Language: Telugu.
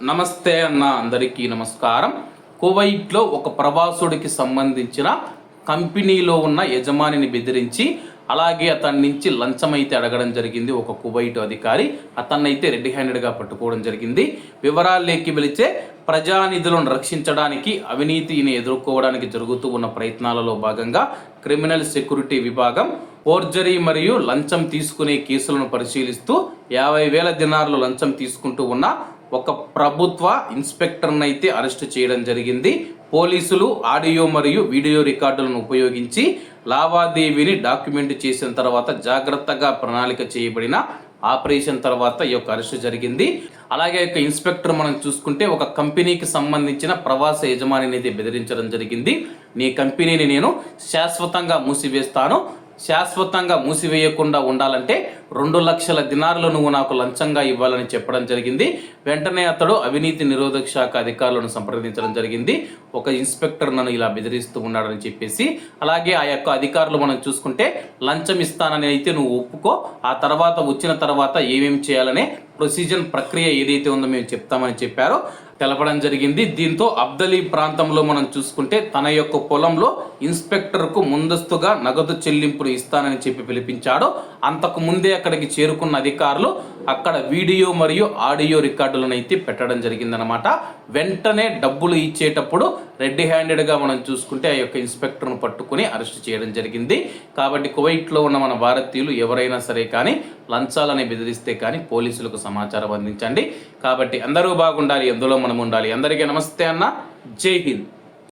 నమస్తే అన్న అందరికీ నమస్కారం. కువైట్లో ఒక ప్రవాసుడికి సంబంధించిన కంపెనీలో ఉన్న యజమానిని బెదిరించి అలాగే అతని నుంచి లంచం అయితే అడగడం జరిగింది ఒక కువైట్ అధికారి. అతన్నైతే రెడ్ హ్యాండెడ్గా పట్టుకోవడం జరిగింది. వివరాల్లోకి వెళితే ప్రజానిధులను రక్షించడానికి అవినీతిని ఎదుర్కోవడానికి జరుగుతూ ఉన్న ప్రయత్నాలలో భాగంగా క్రిమినల్ సెక్యూరిటీ విభాగం ఫోర్జరీ మరియు లంచం తీసుకునే కేసులను పరిశీలిస్తూ యాభై వేల దినార్లు లంచం తీసుకుంటూ ఉన్న ఒక ప్రభుత్వ ఇన్స్పెక్టర్ని అయితే అరెస్ట్ చేయడం జరిగింది. పోలీసులు ఆడియో మరియు వీడియో రికార్డులను ఉపయోగించి లావాదేవీని డాక్యుమెంట్ చేసిన తర్వాత జాగ్రత్తగా ప్రణాళిక చేయబడిన ఆపరేషన్ తర్వాత ఈ యొక్క అరెస్ట్ జరిగింది. అలాగే యొక్క ఇన్స్పెక్టర్ మనం చూసుకుంటే ఒక కంపెనీకి సంబంధించిన ప్రవాస యజమానిని అయితే బెదిరించడం జరిగింది. నీ కంపెనీని నేను శాశ్వతంగా మూసివేస్తాను. శాశ్వతంగా మూసివేయకుండా ఉండాలంటే రెండు లక్షల దినారులు నువ్వు నాకు లంచంగా ఇవ్వాలని చెప్పడం జరిగింది. వెంటనే అతడు అవినీతి నిరోధక శాఖ అధికారులను సంప్రదించడం జరిగింది. ఒక ఇన్స్పెక్టర్ నన్ను ఇలా బెదిరిస్తూ ఉన్నాడని చెప్పేసి అలాగే ఆ యొక్క అధికారులు మనం చూసుకుంటే లంచం ఇస్తానని అయితే నువ్వు ఒప్పుకో ఆ తర్వాత వచ్చిన తర్వాత ఏమేమి చేయాలనే ప్రొసీజర్ ప్రక్రియ ఏదైతే ఉందో మేము చెప్తామని చెప్పారో తెలపడం జరిగింది. దీంతో అబ్దలీ ప్రాంతంలో మనం చూసుకుంటే తన యొక్క పొలంలో ఇన్స్పెక్టర్కు ముందస్తుగా నగదు చెల్లింపులు ఇస్తానని చెప్పి పిలిపించాడు. అంతకు ముందే అక్కడికి చేరుకున్న అధికారులు అక్కడ వీడియో మరియు ఆడియో రికార్డులను అయితే పెట్టడం జరిగిందనమాట వెంటనే డబ్బులు ఇచ్చేటప్పుడు రెడ్ హ్యాండెడ్గా మనం చూసుకుంటే ఆ యొక్క ఇన్స్పెక్టర్ను పట్టుకుని అరెస్ట్ చేయడం జరిగింది. కాబట్టి కువైట్లో ఉన్న మన భారతీయులు ఎవరైనా సరే కానీ లంచాలని బెదిరిస్తే కానీ పోలీసులకు సమాచారం అందించండి. కాబట్టి అందరూ బాగుండాలి ఎందులో మనం ఉండాలి. అందరికీ నమస్తే అన్న. జై హింద్.